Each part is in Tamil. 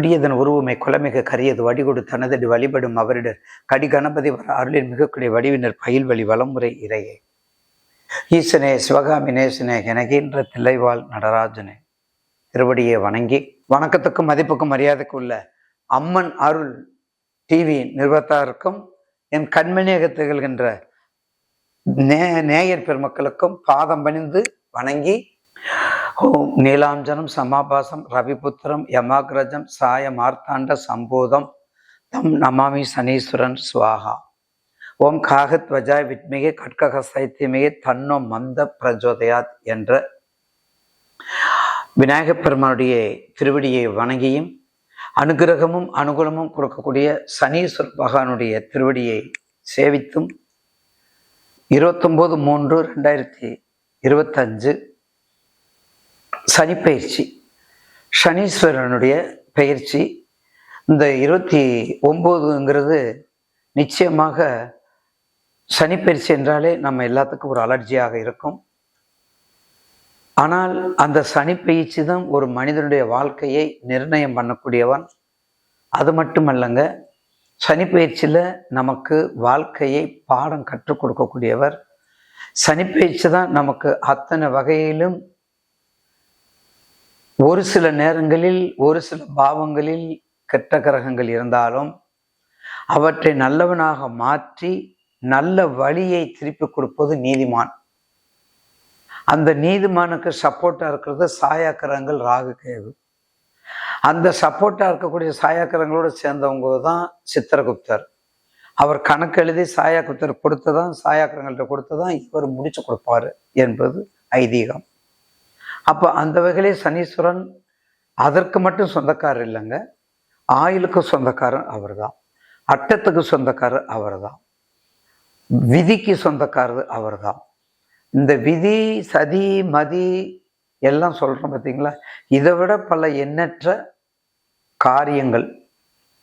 பிடியதன் உருவமை குலமிக கரியது வடிகொடு தனதடி வழிபடும் அவரிடர் கடி கணபதி வர அருளின் மிகக்கூடிய வடிவினர் பயில் வழி வலமுறை இறையே. ஈசனே சிவகாமி நேசனே எனகின்ற தில்லைவாள் நடராஜனே. திருவடியை வணங்கி. வணக்கத்துக்கும் மதிப்புக்கும் மரியாதைக்கும் உள்ள அம்மன் அருள் டிவி நிறுவத்தாருக்கும் என் கண்மணியாக திகழ்கின்ற நே நேயர் பெருமக்களுக்கும் பாதம் பணிந்து வணங்கி ஓம். நீலாஞ்சனம் சமாபாசம் ரவிபுத்திரம் யமாகிரஜம் சாய மார்த்தாண்ட சம்போதம் தம் நமாமி சனீஸ்வரன் சுவாகா. ஓம் காகத்வஜாய் வித்மிகே கட்கக சைத்தியமிகே தன்னோ மந்த பிரஜோதயாத் என்ற விநாயகப் பெருமானுடைய திருவடியை வணங்கியும் அனுகிரகமும் அனுகூலமும் கொடுக்கக்கூடிய சனீஸ்வர பகவானுடைய திருவடியை சேவித்தும் இருபத்தொம்போது மூன்று ரெண்டாயிரத்தி இருபத்தஞ்சு சனிப்பயிற்சி சனீஸ்வரனுடைய பயிற்சி இந்த இருபத்தி ஒம்போதுங்கிறது நிச்சயமாக சனிப்பயிற்சி என்றாலே நம்ம எல்லாத்துக்கும் ஒரு அலர்ஜியாக இருக்கும். ஆனால் அந்த சனிப்பயிற்சி தான் ஒரு மனிதனுடைய வாழ்க்கையை நிர்ணயம் பண்ணக்கூடியவன். அது மட்டுமல்லங்க சனிப்பயிற்சியில் நமக்கு வாழ்க்கையை பாடம் கற்றுக் கொடுக்கக்கூடியவர். சனிப்பயிற்சி தான் நமக்கு அத்தனை வகையிலும் ஒரு சில நேரங்களில் ஒரு சில பாவங்களில் கெட்ட கிரகங்கள் இருந்தாலும் அவற்றை நல்லவனாக மாற்றி நல்ல வழியை திருப்பி கொடுப்பது நீதிமான். அந்த நீதிமானுக்கு சப்போர்ட்டாக இருக்கிறது சாயாக்கிரகங்கள் ராகு கேது. அந்த சப்போர்ட்டாக இருக்கக்கூடிய சாயாக்கிரகங்களோடு சேர்ந்தவங்க தான் சித்திரகுப்தர். அவர் கணக்கு எழுதி சாயாகுப்தர் கொடுத்ததான் சாயாக்கிரகங்கள்ட்ட கொடுத்ததான் இவர் முடிச்சு கொடுப்பாரு என்பது ஐதீகம். அப்போ அந்த வகையிலே சனீஸ்வரன் அதற்கு மட்டும் சொந்தக்காரர் இல்லைங்க. ஆயுளுக்கு சொந்தக்காரர் அவர் தான் அட்டத்துக்கு சொந்தக்காரர் அவர் தான் விதிக்கு சொந்தக்காரர் அவர் தான் இந்த விதி சதி மதி எல்லாம் சொல்கிறோம் பார்த்தீங்களா இதை விட பல எண்ணற்ற காரியங்கள்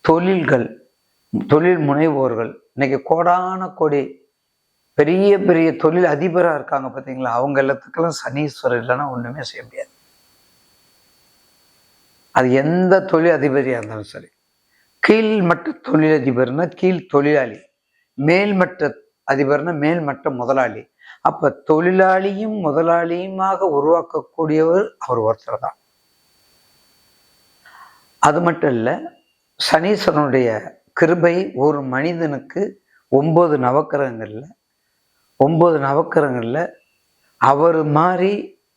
தொழில்கள் தொழில் முனைவோர்கள் இன்னைக்கு கோடான கோடி பெரிய பெரிய தொழில் அதிபராக இருக்காங்க பார்த்தீங்களா அவங்க எல்லாத்துக்கெல்லாம் சனீஸ்வரர் இல்லைன்னா ஒன்றுமே செய்ய முடியாது. அது எந்த தொழில் அதிபதியாக இருந்தாலும் சரி. கீழ்மட்ட தொழிலதிபர்னா கீழ் தொழிலாளி. மேல்மட்ட அதிபர்னா மேல்மட்ட முதலாளி. அப்போ தொழிலாளியும் முதலாளியுமாக உருவாக்கக்கூடியவர் அவர் ஒருத்தர் தான். அது மட்டும் இல்லை சனீஸ்வரனுடைய கிருபை ஒரு மனிதனுக்கு ஒம்பது நவக்கிரகங்களில் ஒம்பது நவக்கரங்களில் அவர் மாதிரி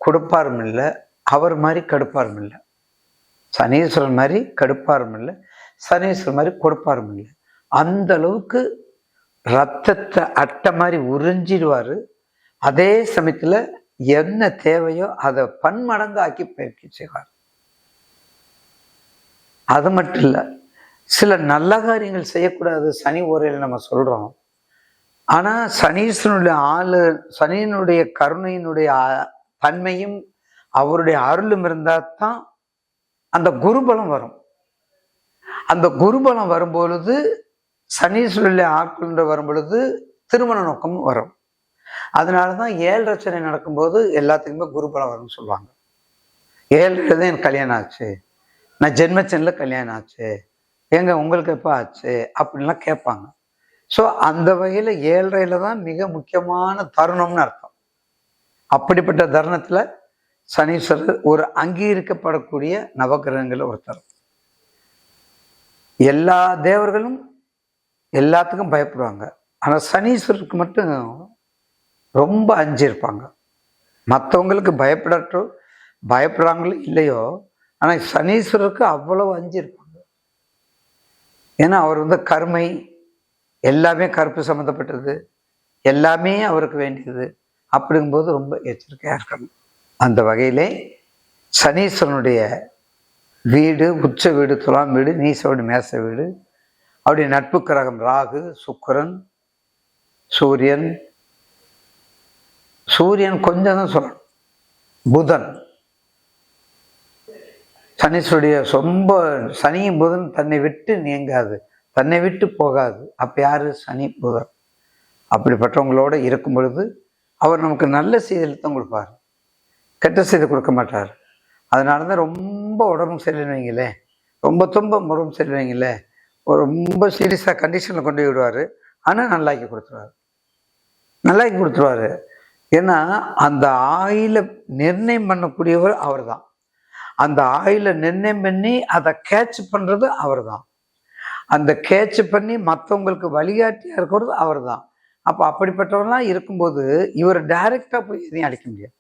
கொடுப்பாரும் இல்லை அவர் மாதிரி கடுப்பாரும் இல்லை. சனீஸ்வரன் மாதிரி கடுப்பாரும் இல்லை சனீஸ்வரன் மாதிரி கொடுப்பாரும் இல்லை. அந்த அளவுக்கு ரத்தத்தை அட்டை மாதிரி உறிஞ்சிடுவார். அதே சமயத்தில் என்ன தேவையோ அதை பன்மடங்கு ஆக்கி பயிற்சி செய்வார். அது மட்டும் இல்லை சில நல்ல காரியங்கள் செய்யக்கூடாது சனி உரையில் நம்ம சொல்கிறோம் ஆனால் சனீஸ்வரனுடைய ஆளு சனியினுடைய கருணையினுடைய தன்மையும் அவருடைய அருளும் இருந்தால் தான் அந்த குருபலம் வரும். அந்த குருபலம் வரும்பொழுது சனீஸ்வரனுடைய ஆட்கொண்டு வரும் பொழுது திருமண நோக்கமும் வரும். அதனால தான் ஏழு ரச்சனை நடக்கும்போது எல்லாத்துக்குமே குருபலம் வரும்னு சொல்லுவாங்க. ஏழு தான் எனக்கு கல்யாணம் ஆச்சு. நான் ஜென்மச்சனில் கல்யாணம் ஆச்சு. ஏங்க உங்களுக்கு எப்போ ஆச்சு? அப்படின்லாம் கேட்பாங்க. ஸோ அந்த வகையில் ஏழரையில் தான் மிக முக்கியமான தருணம்னு அர்த்தம். அப்படிப்பட்ட தருணத்தில் சனீஸ்வரர் ஒரு அங்கீகரிக்கப்படக்கூடிய நவகிரகங்களில் ஒருத்தர். எல்லா தேவர்களும் எல்லாத்துக்கும் பயப்படுவாங்க. ஆனால் சனீஸ்வரருக்கு மட்டும் ரொம்ப அஞ்சிருப்பாங்க மற்றவங்களுக்கு பயப்படட்டும் பயப்படுறாங்களோ இல்லையோ ஆனால் சனீஸ்வரருக்கு அவ்வளவு அஞ்சிருப்பாங்க ஏன்னா அவர் வந்து கருமை எல்லாமே கருப்பு சம்மந்தப்பட்டது எல்லாமே அவருக்கு வேண்டியது. அப்படிங்கும்போது ரொம்ப எச்சரிக்கையாக இருக்கணும். அந்த வகையிலே சனீஸ்வரனுடைய வீடு உச்ச வீடு துலாம் வீடு நீச வீடு மேச வீடு அவருடைய நட்பு கிரகம் ராகு சுக்கரன் சூரியன். சூரியன் கொஞ்சம் தான் சொல்லணும். புதன். சனீஸ்வருடைய ரொம்ப சனியும் புதன் தன்னை விட்டு நீங்காது. தன்னை விட்டு போகாது. அப்போ யார்? சனி புதன். அப்படிப்பட்டவங்களோட இருக்கும் பொழுது அவர் நமக்கு நல்ல செய்தியில் தான் கொடுப்பார். கெட்ட செய்தி கொடுக்க மாட்டார். அதனால தான் ரொம்ப உடம்பு சரியில்லைங்களே ரொம்ப தும்ப உடம்பு சரியில்லைங்களே ரொம்ப சீரியஸாக கண்டிஷனில் கொண்டு விடுவார். ஆனால் நல்லாக்கி கொடுத்துருவாரு. நல்லாக்கி கொடுத்துருவாரு. ஏன்னா அந்த ஆயில நிர்ணயம் பண்ணக்கூடியவர் அவர் தான் அந்த ஆயில நிர்ணயம் பண்ணி அதை கேட்ச் பண்ணுறது அவர் தான் அந்த கேட்ச் பண்ணி மற்றவங்களுக்கு வழிகாட்டியாக இருக்கிறது அவர் தான் அப்போ அப்படிப்பட்டவரெல்லாம் இருக்கும்போது இவர் டைரக்டாக போய் எதையும் அடிக்க முடியாது.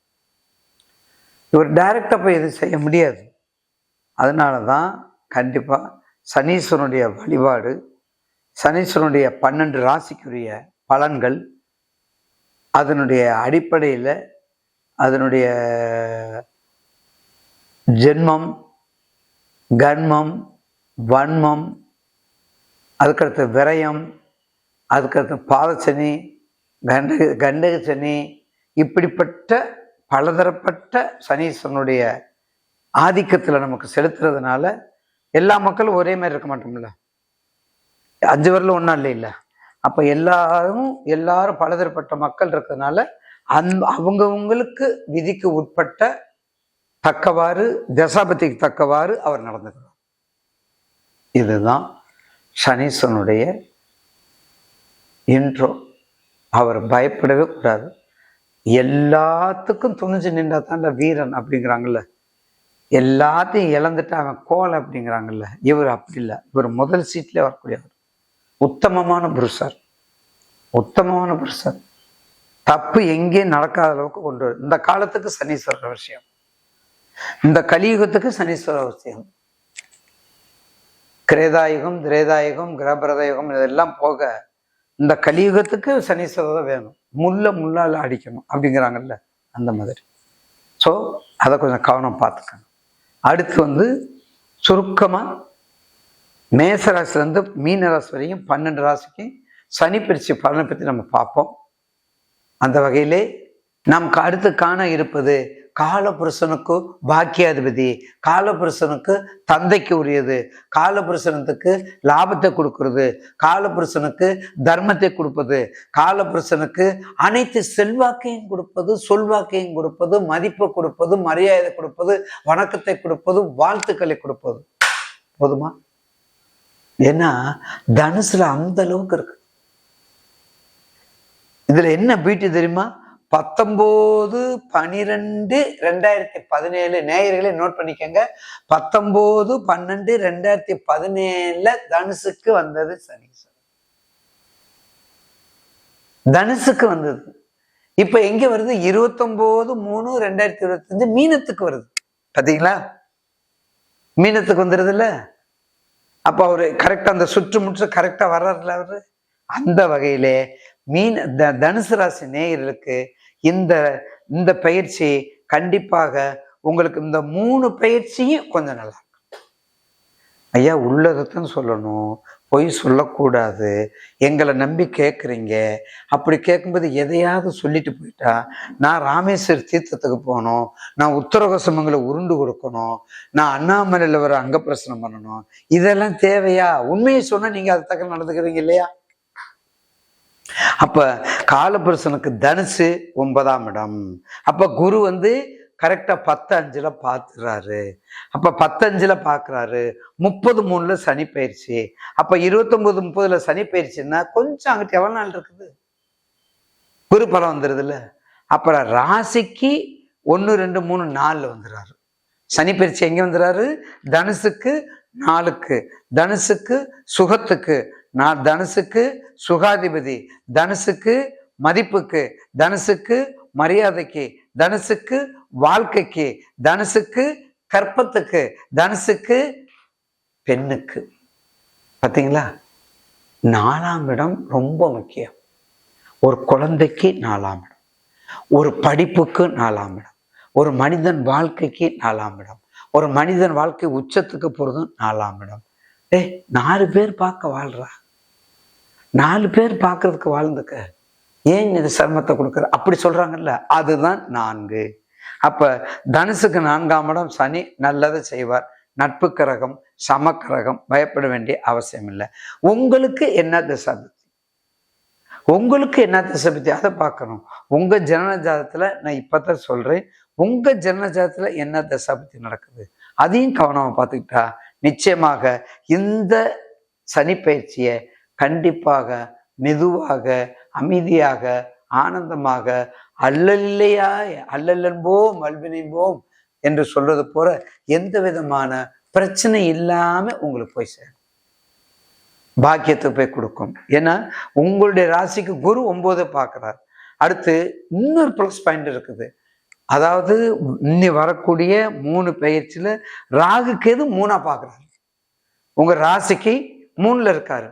இவர் டைரக்டாக போய் எதுவும் செய்ய முடியாது. அதனால தான் கண்டிப்பாக சனீஸ்வரனுடைய வழிபாடு சனீஸ்வரனுடைய பன்னெண்டு ராசிக்குரிய பலன்கள் அதனுடைய அடிப்படையில் அதனுடைய ஜென்மம் கன்மம் வன்மம் அதுக்கடுத்து விரயம் அதுக்கடுத்து பாதச்சனி கண்டக கண்டக சனி இப்படிப்பட்ட பலதரப்பட்ட சனீஸ்வரனுடைய ஆதிக்கத்தில் நமக்கு செலுத்துறதுனால எல்லா மக்களும் ஒரே மாதிரி இருக்க மாட்டோம்ல. அஞ்சு வரல ஒன்றும் இல்லை இல்லை அப்போ எல்லாரும் எல்லாரும் பலதரப்பட்ட மக்கள் இருக்கிறதுனால அந் அவங்கவுங்களுக்கு விதிக்கு உட்பட்ட தக்கவாறு தசாபதிக்கு தக்கவாறு அவர் நடந்துக்கிறார். இதுதான் சனீஸ்வரனுடைய இன்ட்ரோ அவர் பயப்படவே கூடாது. எல்லாத்துக்கும் துணிஞ்சு நின்றா தான் வீரன் அப்படிங்கிறாங்கல்ல. எல்லாத்தையும் இழந்துட்டு அவன் கோல் அப்படிங்கிறாங்கல்ல. இவர் அப்படி இல்லை. இவர் முதல் சீட்லேயே வரக்கூடியவர். உத்தமமான புருஷர். உத்தமமான புருஷர். தப்பு எங்கேயும் நடக்காத அளவுக்கு கொண்டு வரும் இந்த காலத்துக்கு சனீஸ்வரர் விஷயம் இந்த கலியுகத்துக்கு சனீஸ்வரர் விஷயம் கிரேதாயுகம் திரேதாயுகம் கிரகபிரதயுகம் இதெல்லாம் போக இந்த கலியுகத்துக்கு சனீஸ்வரர் தான் வேணும். முள்ள முள்ளால் அடிக்கணும் அப்படிங்கிறாங்கல்ல அந்த மாதிரி. ஸோ அதை கொஞ்சம் கவனம் பார்த்துக்கணும். அடுத்து வந்து சுருக்கமாக மேசராசிலேருந்து மீன ராசி வரையும் பன்னெண்டு ராசிக்கு சனி பிரிச்சு பலனை பற்றி நம்ம பார்ப்போம். அந்த வகையிலே நமக்கு அடுத்து காண இருப்பது காலபுருஷனுக்கு பாக்கியாதிபதி காலபுருஷனுக்கு தந்தைக்கு உரியது காலபுருஷனத்துக்கு லாபத்தை கொடுக்கறது காலபுருஷனுக்கு தர்மத்தை கொடுப்பது காலபுருஷனுக்கு அனைத்து செல்வாக்கையும் கொடுப்பது சொல்வாக்கையும் கொடுப்பது மதிப்பை கொடுப்பது மரியாதை கொடுப்பது வணக்கத்தை கொடுப்பது வாழ்த்துக்களை கொடுப்பது. போதுமா? ஏன்னா தனுசுல அந்த அளவுக்கு இருக்கு. இதுல என்ன பீட்டு தெரியுமா? பத்தொம்போது பனிரெண்டு ரெண்டாயிரத்தி பதினேழு நேயர்களே நோட் பண்ணிக்கோங்க. பத்தொம்போது பன்னெண்டு ரெண்டாயிரத்தி பதினேழுல தனுசுக்கு வந்தது சனீஸ்வரன் தனுசுக்கு வந்தது. இப்ப எங்க வருது? இருபத்தொன்பது மூணு ரெண்டாயிரத்தி இருபத்தஞ்சு மீனத்துக்கு வருது. பாத்தீங்களா? மீனத்துக்கு வந்துருது இல்ல? அப்ப அவரு கரெக்டா அந்த சுற்று முற்று கரெக்டா வர்றாருல அவரு? அந்த வகையிலே மீன் த தனுசு ராசி நேயர்களுக்கு இந்த இந்த பயிற்சி கண்டிப்பாக உங்களுக்கு இந்த மூணு பயிற்சியும் கொஞ்சம் நல்லா இருக்கும். ஐயா உள்ளதைத்தான் சொல்லணும். பொய் சொல்லக்கூடாது. எங்களை நம்பி கேட்குறீங்க அப்படி கேட்கும்போது எதையாவது சொல்லிட்டு போயிட்டா நான் ராமேஸ்வர் தீர்த்தத்துக்கு போகணும். நான் உத்தரகோசமங்களை உருண்டு கொடுக்கணும். நான் அண்ணாமலையில் வர அங்க பிரசனம் பண்ணணும். இதெல்லாம் தேவையா? உண்மையை சொன்னால் நீங்க அது தக்க நடந்துக்கிறீங்க இல்லையா? அப்ப காலபுருஷனுக்கு தனுசு ஒன்பதாம் இடம். அப்ப குரு வந்து கரெக்டா பத்து அஞ்சுல பாத்துறாரு. அப்ப பத்தஞ்சில் பாக்குறாரு. முப்பது மூணுல சனி பயிற்சி. அப்ப இருபத்தொன்பது முப்பதுல சனி பயிற்சின்னா கொஞ்சம் அங்கிட்ட எவ்வளோ நாள் இருக்குது? குரு பலம் வந்துடுதுல்ல அப்புறம் ராசிக்கு ஒன்று ரெண்டு மூணு நாலில் வந்துடுறாரு சனி பயிற்சி எங்கே வந்துடுறாரு தனுசுக்கு நாலுக்கு. தனுசுக்கு சுகத்துக்கு. நான் தனுசுக்கு சுகாதிபதி தனுசுக்கு மதிப்புக்கு தனுசுக்கு மரியாதைக்கு தனுசுக்கு வாழ்க்கைக்கு தனுசுக்கு கற்பத்துக்கு தனுசுக்கு பெண்ணுக்கு. பார்த்தீங்களா நாலாம் இடம் ரொம்ப முக்கியம். ஒரு குழந்தைக்கு நாலாம் இடம். ஒரு படிப்புக்கு நாலாம் இடம். ஒரு மனிதன் வாழ்க்கைக்கு நாலாம் இடம். ஒரு மனிதன் வாழ்க்கை உச்சத்துக்கு போகிறதும் நாலாம் இடம். ஏய் நாலு பேர் பார்க்க வாழ்றா? நாலு பேர் பார்க்கறதுக்கு வாழ்ந்துக்க. ஏன் இது சிரமத்தை கொடுக்குற? அப்படி சொல்றாங்கல்ல அதுதான் நான்கு. அப்ப தனுசுக்கு நான்காம் இடம் சனி நல்லதை செய்வார். நட்பு கரகம் சமக்கரகம் பயப்பட வேண்டிய அவசியம் இல்லை. உங்களுக்கு என்ன தசாபத்தி உங்களுக்கு என்ன தசாபத்தி அதை பார்க்கணும். உங்க ஜனன ஜாதத்துல நான் இப்பதான் சொல்றேன். உங்க ஜனன ஜாதத்துல என்ன தசாபத்தி நடக்குது? அதையும் கவனமா பார்த்துக்கிட்டா நிச்சயமாக இந்த சனி பயிற்சியை கண்டிப்பாக மெதுவாக அமைதியாக ஆனந்தமாக அல்லல்லையாய் அல்லல்லன்போம் அல்வினைம்போம் என்று சொல்றது போல எந்த விதமான பிரச்சனை இல்லாம உங்களுக்கு போய் சேரும். பாக்கியத்தை போய் கொடுக்கும். ஏன்னா உங்களுடைய ராசிக்கு குரு ஒன்பது பார்க்கிறார். அடுத்து இன்னொரு ப்ளஸ் பாயிண்ட் இருக்குது. அதாவது இன்னி வரக்கூடிய மூணு பயிற்சியில் ராகு கேது மூணா பார்க்குறாரு? உங்கள் ராசிக்கு மூணில் இருக்காரு.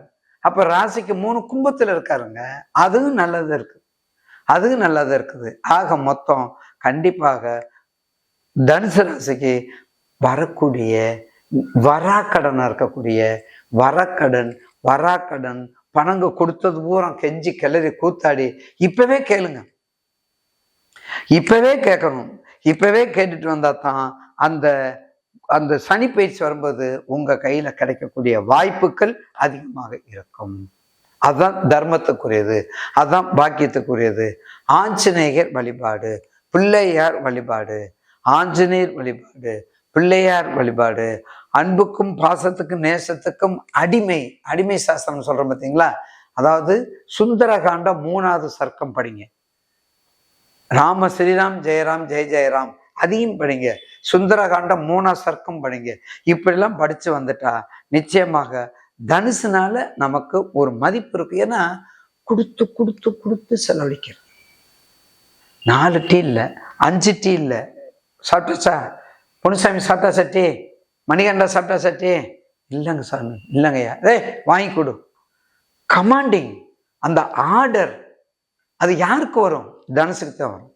அப்ப ராசிக்கு மூணு கும்பத்துல இருக்காருங்க. அதுவும் நல்லது இருக்குது அதுவும் நல்லது இருக்குது. ஆக மொத்தம் கண்டிப்பாக தனுசு ராசிக்கு வரக்கூடிய வராக்கடன் இருக்கக்கூடிய வரக்கடன் வராக்கடன் பணங்க கொடுத்தது பூரா கெஞ்சி கிளறி கூத்தாடி இப்பவே கேளுங்க. இப்பவே கேட்கணும். இப்பவே கேட்டுட்டு வந்தா தான் அந்த அந்த சனி பயிற்சி வரும்போது உங்க கையில கிடைக்கக்கூடிய வாய்ப்புகள் அதிகமாக இருக்கும். அதான் தர்மத்துக்குரியது. அதான் பாக்கியத்துக்குரியது. ஆஞ்சநேயர் வழிபாடு பிள்ளையார் வழிபாடு ஆஞ்சநேயர் வழிபாடு பிள்ளையார் வழிபாடு. அன்புக்கும் பாசத்துக்கும் நேசத்துக்கும் அடிமை அடிமை சாஸ்திரம் சொல்றோம் பார்த்தீங்களா அதாவது சுந்தரகாண்டம் மூணாவது சர்க்கம் படிங்க. ராம ஸ்ரீராம் ஜெயராம் ஜெய ஜெயராம் அதையும் படிங்க. சுந்தரகாண்டம் மூணா சர்க்கம் படிங்க. இப்படிலாம் படிச்சு வந்துட்டா நிச்சயமாக தனுசுனால நமக்கு ஒரு மதிப்பு இருக்கு. ஏன்னா கொடுத்து கொடுத்து கொடுத்து செலவழிக்கிறது நாலு டீ இல்லை அஞ்சு டீ இல்லை. சாப்பிட்டாச்சா? பொன்னுசாமி சாப்பிட்டா சட்டி மணிகண்டா சாப்பிட்டா சட்டி இல்லைங்க சாமி இல்லைங்கய்யா ஏய் வாங்கி கொடு. கமாண்டிங் அந்த ஆர்டர் அது யாருக்கு வரும்? தனுசுக்கு தான் வரும்.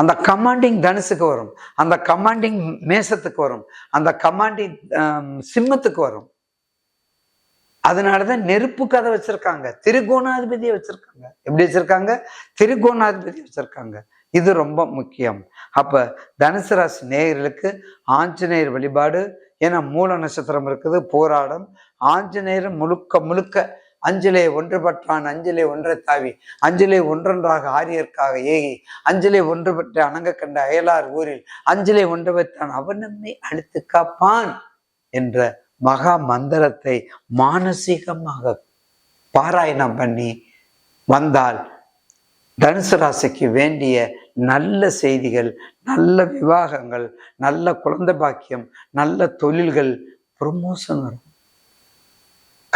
அந்த கமாண்டிங் தனுசுக்கு வரும். அந்த கமாண்டிங் மேசத்துக்கு வரும். அந்த கமாண்டிங் சிம்மத்துக்கு வரும். அதனாலதான் நெருப்பு கதை வச்சிருக்காங்க. திருகோணாதிபதியை வச்சிருக்காங்க. எப்படி வச்சிருக்காங்க? திருகோணாதிபதி வச்சிருக்காங்க. இது ரொம்ப முக்கியம். அப்ப தனுசு ராசி நேயர்களுக்கு ஆஞ்சநேயர் வழிபாடு. ஏன்னா மூல நட்சத்திரம் இருக்குது போராடம். ஆஞ்சநேயர் முழுக்க முழுக்க அஞ்சலே ஒன்றுபட்டான் அஞ்சலே ஒன்றை தாவி அஞ்சலே ஒன்றொன்றாக ஆரியர்க்காக ஏகி அஞ்சலே ஒன்று பெற்ற அணங்க கண்ட அயலார் ஊரில் அஞ்சலே ஒன்று பெற்றான் அவன் நம்மை அழுத்து காப்பான் என்ற மகா மந்திரத்தை மானசீகமாக பாராயணம் பண்ணி வந்தால் தனுசு ராசிக்கு வேண்டிய நல்ல செய்திகள் நல்ல விவாகங்கள் நல்ல குழந்தை பாக்கியம் நல்ல தொழில்கள் ப்ரொமோஷன் வரும்.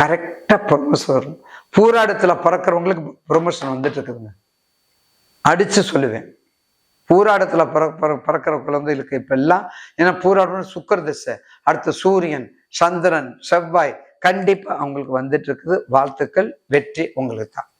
கரெக்டாக ப்ரொமோஷன் வரும். பூராடத்தில் பிறக்கிறவங்களுக்கு ப்ரொமோஷன் வந்துட்டு இருக்குதுங்க அடித்து சொல்லுவேன். பூராடத்தில் பிற பிற பிறக்கிற குழந்தைகளுக்கு இப்போ எல்லாம் ஏன்னா பூராடம் சுக்கர திசை அடுத்து சூரியன் சந்திரன் செவ்வாய் கண்டிப்பாக அவங்களுக்கு வந்துட்டு இருக்குது வாழ்த்துக்கள் வெற்றி உங்களுக்கு தான்.